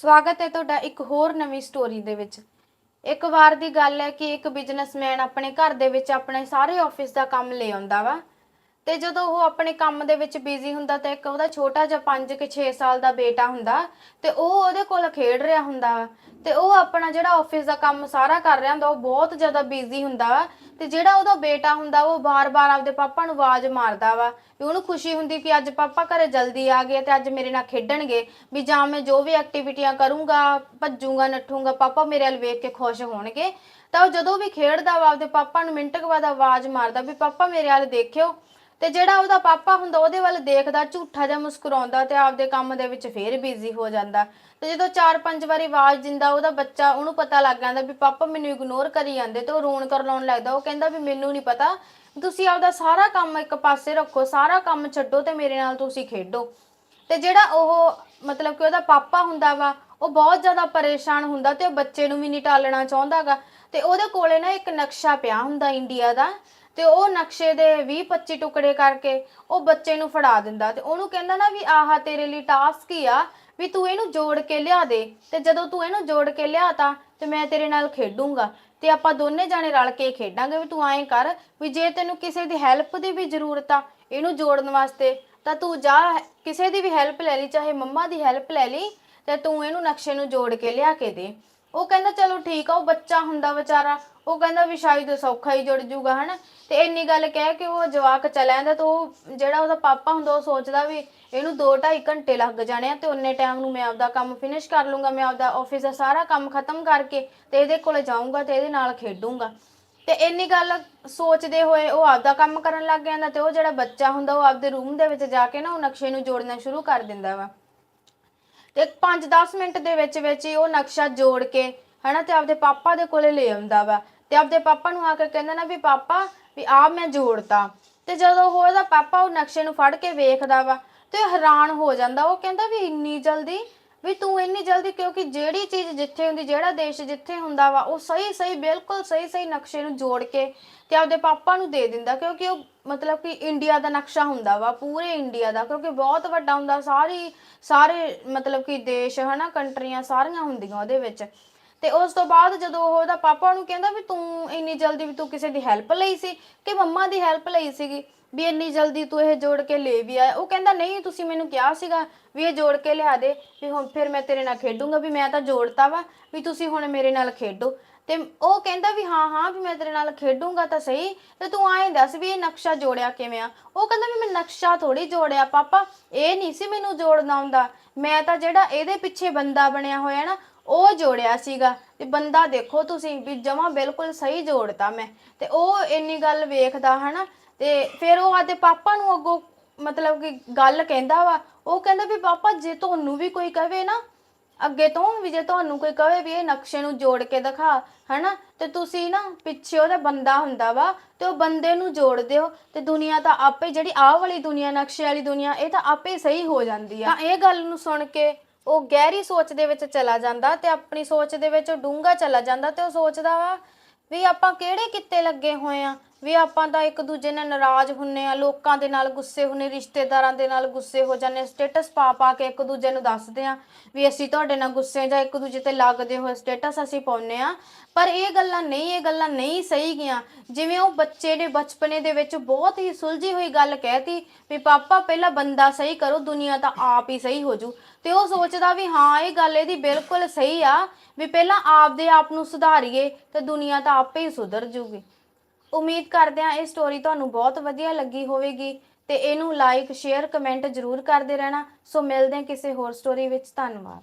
ਸਵਾਗਤ ਹੈ ਤੁਹਾਡਾ ਇੱਕ ਹੋਰ ਨਵੀਂ ਸਟੋਰੀ ਦੇ ਵਿੱਚ। ਇੱਕ ਵਾਰ ਦੀ ਗੱਲ ਹੈ ਕਿ ਇੱਕ ਬਿਜ਼ਨਸਮੈਨ ਆਪਣੇ ਘਰ ਦੇ ਵਿੱਚ ਆਪਣੇ ਸਾਰੇ ਆਫਿਸ ਦਾ ਕੰਮ ਲੈ ਆਉਂਦਾ ਵਾ ਤੇ ਜਦੋਂ ਉਹ ਆਪਣੇ ਕੰਮ ਦੇ ਵਿੱਚ ਬਿਜ਼ੀ ਹੁੰਦਾ ਤੇ ਇੱਕ ਉਹਦਾ ਛੋਟਾ ਜਿਹਾ 5 ਕਿ 6 ਸਾਲ ਦਾ ਬੇਟਾ ਹੁੰਦਾ ਤੇ ਉਹ ਉਹਦੇ ਕੋਲ ਖੇਡ ਰਿਹਾ ਹੁੰਦਾ ਵਾ। ਤੇ ਉਹ ਆਪਣਾ ਜਿਹੜਾ ਆਫਿਸ ਦਾ ਕੰਮ ਸਾਰਾ ਕਰ ਰਿਹਾ ਹੁੰਦਾ, ਉਹ ਬਹੁਤ ਜ਼ਿਆਦਾ ਬਿਜ਼ੀ ਹੁੰਦਾ ਵਾ ਤੇ ਜਿਹੜਾ ਉਹਦਾ ਬੇਟਾ ਹੁੰਦਾ, ਉਹ ਬਾਰ-ਬਾਰ ਆਪਦੇ ਪਾਪਾ ਨੂੰ ਆਵਾਜ਼ ਮਾਰਦਾ ਵਾ ਵੀ ਉਹਨੂੰ ਖੁਸ਼ੀ ਹੁੰਦੀ ਕਿ ਅੱਜ ਪਾਪਾ ਘਰੇ ਜਲਦੀ ਆ ਗਏ ਤੇ ਅੱਜ ਮੇਰੇ ਨਾਲ ਖੇਡਣਗੇ ਵੀ ਜਾਂ ਮੈਂ ਜੋ ਵੀ ਐਕਟੀਵਿਟੀਆਂ ਕਰੂੰਗਾ, ਭੱਜੂਗਾ, ਨੱਠੂਗਾ, ਪਾਪਾ ਮੇਰੇ ਵੱਲ ਵੇਖ ਕੇ ਖੁਸ਼ ਹੋਣਗੇ। ਤਾਂ ਉਹ ਜਦੋਂ ਵੀ ਖੇਡਦਾ ਵਾ, ਆਪਦੇ ਪਾਪਾ ਨੂੰ ਮਿੰਟ ਕੁ ਬਾਅਦ ਆਵਾਜ਼ ਮਾਰਦਾ ਵੀ ਪਾਪਾ ਮੇਰੇ ਵੱਲ ਦੇਖਿਓ। ਤੇ ਜਿਹੜਾ ਉਹਦਾ ਪਾਪਾ ਹੁੰਦਾ, ਉਹਦੇ ਵੱਲ ਦੇਖਦਾ, ਝੂਠਾ ਜਿਹਾ ਮੁਸਕਰਾਉਂਦਾ ਤੇ ਆਪਦੇ ਕੰਮ ਦੇ ਵਿੱਚ ਫੇਰ ਬਿਜ਼ੀ ਹੋ ਜਾਂਦਾ। ਤੇ ਜਦੋਂ ਚਾਰ ਪੰਜ ਵਾਰੀ ਆਵਾਜ਼ ਦਿੰਦਾ, ਉਹਦਾ ਬੱਚਾ ਉਹਨੂੰ ਪਤਾ ਲੱਗ ਜਾਂਦਾ ਵੀ ਪਾਪਾ ਮੈਨੂੰ ਇਗਨੋਰ ਕਰੀ ਜਾਂਦੇ ਤੇ ਉਹ ਰੋਣ ਕਰਲਾਉਣ ਲੱਗਦਾ। ਉਹ ਕਹਿੰਦਾ ਵੀ ਮੈਨੂੰ ਨਹੀਂ ਪਤਾ, ਤੁਸੀਂ ਆਪਦਾ ਸਾਰਾ ਕੰਮ ਇੱਕ ਪਾਸੇ ਰੱਖੋ, ਸਾਰਾ ਕੰਮ ਛੱਡੋ ਤੇ ਮੇਰੇ ਨਾਲ ਤੁਸੀਂ ਖੇਡੋ। ਤੇ ਜਿਹੜਾ ਉਹ ਮਤਲਬ ਕਿ ਉਹਦਾ ਪਾਪਾ ਹੁੰਦਾ ਵਾ, ਉਹ ਬਹੁਤ ਜ਼ਿਆਦਾ ਪਰੇਸ਼ਾਨ ਹੁੰਦਾ ਤੇ ਉਹ ਬੱਚੇ ਨੂੰ ਵੀ ਨਹੀਂ ਟਾਲਣਾ ਚਾਹੁੰਦਾਗਾ ਤੇ ਉਹਦੇ ਕੋਲੇ ਨਾ ਇੱਕ ਨਕਸ਼ਾ ਪਿਆ ਹੁੰਦਾ ਇੰਡੀਆ ਦਾ ਤੇ ਉਹ ਨਕਸ਼ੇ ਦੇ 20 25 ਟੁਕੜੇ ਕਰਕੇ ਉਹ ਬੱਚੇ ਨੂੰ ਫੜਾ ਦਿੰਦਾ ਤੇ ਉਹਨੂੰ ਕਹਿੰਦਾ ਨਾ ਵੀ ਆਹ ਤੇਰੇ ਲਈ ਟਾਸਕ ਹੀ ਆ, ਵੀ ਤੂੰ ਇਹਨੂੰ ਜੋੜ ਕੇ ਲਿਆ ਦੇ ਤੇ ਜਦੋਂ ਤੂੰ ਇਹਨੂੰ ਜੋੜ ਕੇ ਲਿਆਤਾ ਤੇ ਮੈਂ ਤੇਰੇ ਨਾਲ ਖੇਡੂੰਗਾ ਤੇ ਆਪਾਂ ਦੋਨੇ ਜਾਣੇ ਰਲ ਕੇ ਖੇਡਾਂਗੇ ਵੀ ਤੂੰ ਐਂ ਕਰ ਵੀ ਜੇ ਤੈਨੂੰ ਕਿਸੇ ਦੀ ਹੈਲਪ ਦੀ ਵੀ ਜ਼ਰੂਰਤ ਆ ਇਹਨੂੰ ਜੋੜਨ ਵਾਸਤੇ ਤਾਂ ਤੂੰ ਜਾ ਕਿਸੇ ਦੀ ਵੀ ਹੈਲਪ ਲੈ ਲਈ, ਚਾਹੇ ਮੰਮਾ ਦੀ ਹੈਲਪ ਲੈ ਲਈ ਤੇ ਤੂੰ ਇਹਨੂੰ ਨਕਸ਼ੇ ਨੂੰ ਜੋੜ ਕੇ ਲਿਆ ਕੇ ਦੇ। ਉਹ ਕਹਿੰਦਾ, ਚਲੋ ਠੀਕ ਆ, ਉਹ ਬੱਚਾ ਹੁੰਦਾ ਵਿਚਾਰਾ ਉਹ ਕਹਿੰਦਾ ਵੀ ਸ਼ਾਇਦ ਸੌਖਾ ਹੀ ਜੁੜ ਜੂਗਾ, ਹਨਾ? ਤੇ ਇੰਨੀ ਗੱਲ ਕਹਿ ਕੇ ਉਹ ਜਵਾਕ ਚਲਾ ਜਾਂਦਾ ਤੇ ਉਹ ਜਿਹੜਾ ਉਹਦਾ ਪਾਪਾ ਹੁੰਦਾ, ਉਹ ਸੋਚਦਾ ਵੀ ਇਹਨੂੰ 2.5 ਘੰਟੇ ਲੱਗ ਜਾਣੇ ਆ ਤੇ ਉਨੇ ਟਾਈਮ ਨੂੰ ਮੈਂ ਆਪਦਾ ਕੰਮ ਫਿਨਿਸ਼ ਕਰ ਲੂੰਗਾ, ਮੈਂ ਆਪਦਾ ਆਫਿਸ ਦਾ ਸਾਰਾ ਕੰਮ ਖਤਮ ਕਰਕੇ ਤੇ ਇਹਦੇ ਕੋਲੇ ਜਾਊਂਗਾ ਤੇ ਇਹਦੇ ਨਾਲ ਖੇਡੂੰਗਾ। ਤੇ ਇੰਨੀ ਗੱਲ ਸੋਚਦੇ ਹੋਏ ਉਹ ਆਪਦਾ ਕੰਮ ਕਰਨ ਲੱਗ ਜਾਂਦਾ ਤੇ ਉਹ ਜਿਹੜਾ ਬੱਚਾ ਹੁੰਦਾ, ਉਹ ਆਪਦੇ ਰੂਮ ਦੇ ਵਿੱਚ ਜਾ ਕੇ ਨਾ ਉਹ ਨਕਸ਼ੇ ਨੂੰ ਜੋੜਨਾ ਸ਼ੁਰੂ ਕਰ ਦਿੰਦਾ ਵਾ। ਤੇ 5-10 ਮਿੰਟ ਦੇ ਵਿੱਚ ਵਿੱਚ ਹੀ ਉਹ ਨਕਸ਼ਾ ਜੋੜ ਕੇ ਹਨਾ, ਤੇ ਆਪਦੇ ਪਾਪਾ ਦੇ ਕੋਲੇ ਲੈ ਆਉਂਦਾ ਵਾ। ਤੇ ਆਪਦੇ ਪਾਪਾ ਨੂੰ ਆ ਕੇ ਕਹਿੰਦਾ ਨਾ ਵੀ ਪਾਪਾ, ਵੀ ਆ ਮੈਂ ਜੋੜਤਾ। ਤੇ ਜਦੋਂ ਉਹ ਉਹਦਾ ਪਾਪਾ ਉਹ ਨਕਸ਼ੇ ਨੂੰ ਫੜ ਕੇ ਵੇਖਦਾ ਵਾ, ਤੇ ਹੈਰਾਨ ਹੋ ਜਾਂਦਾ। ਉਹ ਕਹਿੰਦਾ ਵੀ ਇੰਨੀ ਜਲਦੀ, ਵੀ ਤੂੰ ਇੰਨੀ ਜਲਦੀ ਕਿਉਂਕਿ ਜਿਹੜੀ ਚੀਜ਼ ਜਿੱਥੇ ਹੁੰਦੀ, ਜਿਹੜਾ ਦੇਸ਼ ਜਿੱਥੇ ਹੁੰਦਾ ਵਾ, ਉਹ ਸਹੀ ਸਹੀ ਬਿਲਕੁਲ ਸਹੀ ਸਹੀ ਨਕਸ਼ੇ ਨੂੰ ਜੋੜ ਕੇ ਤੇ ਆਪਦੇ ਪਾਪਾ ਨੂੰ ਦੇ ਦਿੰਦਾ। ਕਿਉਂਕਿ ਉਹ ਮਤਲਬ ਕਿ ਇੰਡੀਆ ਦਾ ਨਕਸ਼ਾ ਹੁੰਦਾ ਵਾ, ਪੂਰੇ ਇੰਡੀਆ ਦਾ। ਕਿਉਂਕਿ ਬਹੁਤ ਵੱਡਾ ਹੁੰਦਾ, ਸਾਰੀ, ਸਾਰੇ ਮਤਲਬ ਕਿ ਦੇਸ਼ ਹਨਾ, ਕੰਟਰੀਆਂ ਸਾਰੀਆਂ ਹੁੰਦੀਆਂ ਉਹਦੇ ਵਿੱਚ। ਤੇ ਉਸ ਤੋਂ ਬਾਅਦ ਜਦੋਂ ਉਹ ਉਹਦਾ ਪਾਪਾ ਨੂੰ ਕਹਿੰਦਾ ਵੀ ਤੂੰ ਇੰਨੀ ਜਲਦੀ ਵੀ ਤੂੰ ਕਿਸੇ ਦੀ ਹੈਲਪ ਲਈ ਸੀ ਕਿ ਮੰਮਾ ਦੀ ਹੈਲਪ ਲਈ ਸੀਗੀ, ਵੀ ਇੰਨੀ ਜਲਦੀ ਤੂੰ ਇਹ ਜੋੜ ਕੇ ਲੈ ਵੀ ਆਇਆ। ਉਹ ਕਹਿੰਦਾ, ਨਹੀਂ, ਤੁਸੀਂ ਮੈਨੂੰ ਕਿਹਾ ਸੀਗਾ ਵੀ ਇਹ ਜੋੜ ਕੇ ਲਿਆ ਦੇ, ਵੀ ਹੁਣ ਫਿਰ ਮੈਂ ਤੇਰੇ ਨਾਲ ਖੇਡੂੰਗਾ, ਵੀ ਮੈਂ ਤਾਂ ਜੋੜਤਾ ਵਾ, ਵੀ ਤੁਸੀਂ ਹੁਣ ਮੇਰੇ ਨਾਲ ਖੇਡੋ। ਤੇ ਉਹ ਕਹਿੰਦਾ ਵੀ, ਹਾਂ ਹਾਂ, ਵੀ ਮੈਂ ਤੇਰੇ ਨਾਲ ਖੇਡੂੰਗਾ ਤਾਂ ਸਹੀ, ਤੇ ਤੂੰ ਐਂ ਦੱਸ ਵੀ ਇਹ ਨਕਸ਼ਾ ਜੋੜਿਆ ਕਿਵੇਂ ਆ? ਉਹ ਕਹਿੰਦਾ, ਵੀ ਮੈਂ ਨਕਸ਼ਾ ਥੋੜੀ ਜੋੜਿਆ, ਪਾਪਾ, ਇਹ ਨਹੀਂ ਸੀ ਮੈਨੂੰ ਜੋੜਨਾ ਆਉਂਦਾ। ਮੈਂ ਤਾਂ ਜਿਹੜਾ ਇਹਦੇ ਪਿੱਛੇ ਬੰਦਾ ਬਣਿਆ ਹੋਇਆ ਨਾ ਉਹ ਜੋੜਿਆ ਸੀਗਾ ਤੇ ਬੰਦਾ ਦੇਖੋ ਤੁਸੀਂ ਵੀ ਜਮਾ ਬਿਲਕੁਲ ਸਹੀ ਜੋੜਤਾ ਮੈਂ। ਤੇ ਉਹ ਇੰਨੀ ਗੱਲ ਵੇਖਦਾ ਹਨਾ, ਤੇ ਫਿਰ ਉਹ ਆਦੇ ਪਾਪਾ ਨੂੰ ਅੱਗੋਂ ਮਤਲਬ ਕਿ ਗੱਲ ਕਹਿੰਦਾ ਵਾ, ਉਹ ਕਹਿੰਦਾ ਵੀ ਪਾਪਾ ਜੇ ਤੁਹਾਨੂੰ ਵੀ ਕੋਈ ਕਵੇ ਨਾ, ਅੱਗੇ ਤੋਂ ਵੀ ਜੇ ਤੁਹਾਨੂੰ ਕੋਈ ਕਵੇ ਵੀ ਇਹ ਨਕਸ਼ੇ ਨੂੰ ਜੋੜ ਕੇ ਦਿਖਾ ਹਨਾ, ਤੇ ਤੁਸੀਂ ਨਾ ਪਿੱਛੇ ਉਹਦਾ ਬੰਦਾ ਹੁੰਦਾ ਵਾ ਤੇ ਉਹ ਬੰਦੇ ਨੂੰ ਜੋੜ ਦਿਓ, ਤੇ ਦੁਨੀਆ ਤਾਂ ਆਪੇ ਜਿਹੜੀ ਆਹ ਵਾਲੀ ਦੁਨੀਆ, ਨਕਸ਼ੇ ਵਾਲੀ ਦੁਨੀਆ, ਇਹ ਤਾਂ ਆਪੇ ਸਹੀ ਹੋ ਜਾਂਦੀ ਆ। ਤਾਂ ਇਹ ਗੱਲ ਨੂੰ ਸੁਣ ਕੇ ਉਹ ਗਹਿਰੀ ਸੋਚ ਦੇ ਵਿੱਚ ਚਲਾ ਜਾਂਦਾ ਤੇ ਆਪਣੀ ਸੋਚ ਦੇ ਵਿੱਚ ਉਹ ਡੂੰਘਾ ਚਲਾ ਜਾਂਦਾ ਤੇ ਉਹ ਸੋਚਦਾ ਵਾ ਵੀ ਆਪਾਂ ਕਿਹੜੇ ਕਿੱਤੇ ਲੱਗੇ ਹੋਏ ਆ? ਵੀ ਆਪਾਂ ਤਾਂ ਇੱਕ ਦੂਜੇ ਨਾਲ ਨਾਰਾਜ਼ ਹੁੰਨੇ ਆ, ਲੋਕਾਂ ਦੇ ਨਾਲ ਗੁੱਸੇ ਹੁੰਨੇ, ਰਿਸ਼ਤੇਦਾਰਾਂ ਦੇ ਨਾਲ ਗੁੱਸੇ ਹੋ ਜਾਂਦੇ ਸਟੇਟਸ ਪਾ ਪਾ ਕੇ ਇੱਕ ਦੂਜੇ ਨੂੰ ਦੱਸਦੇ ਆ ਵੀ ਅਸੀਂ ਤੁਹਾਡੇ ਨਾਲ ਗੁੱਸੇ ਜਾਂ ਇੱਕ ਦੂਜੇ ਤੇ ਲੱਗਦੇ ਹੋਏ ਸਟੇਟਸ ਅਸੀਂ ਪਾਉਨੇ ਆ। ਪਰ ਇਹ ਗੱਲਾਂ ਨਹੀਂ, ਇਹ ਗੱਲਾਂ ਨਹੀਂ ਸਹੀ ਗੀਆਂ ਜਿਵੇਂ ਉਹ ਬੱਚੇ ਨੇ ਬਚਪਨੇ ਦੇ ਵਿੱਚ ਬਹੁਤ ਹੀ ਸੁਲਝੀ ਹੋਈ ਗੱਲ ਕਹਿਤੀ ਵੀ ਪਾਪਾ ਪਹਿਲਾਂ ਬੰਦਾ ਸਹੀ ਕਰੋ, ਦੁਨੀਆ ਤਾਂ ਆਪ ਹੀ ਸਹੀ ਹੋ ਜੂ। ਤੇ ਉਹ ਸੋਚਦਾ ਵੀ ਹਾਂ, ਇਹ ਗੱਲ ਇਹਦੀ ਬਿਲਕੁਲ ਸਹੀ ਆ ਵੀ ਪਹਿਲਾਂ ਆਪ ਦੇ ਆਪ ਨੂੰ ਸੁਧਾਰੀਏ ਤੇ ਦੁਨੀਆ ਤਾਂ ਆਪੇ ਹੀ ਸੁਧਰ ਜੂਗੀ। ਉਮੀਦ ਕਰਦੇ ਹਾਂ ਇਹ ਸਟੋਰੀ ਤੁਹਾਨੂੰ ਬਹੁਤ ਵਧੀਆ ਲੱਗੀ ਹੋਵੇਗੀ ਤੇ ਇਹਨੂੰ ਲਾਈਕ ਸ਼ੇਅਰ ਕਮੈਂਟ ਜ਼ਰੂਰ ਕਰਦੇ ਰਹਿਣਾ। ਸੋ ਮਿਲਦੇ ਹਾਂ ਕਿਸੇ ਹੋਰ ਸਟੋਰੀ ਵਿੱਚ। ਧੰਨਵਾਦ।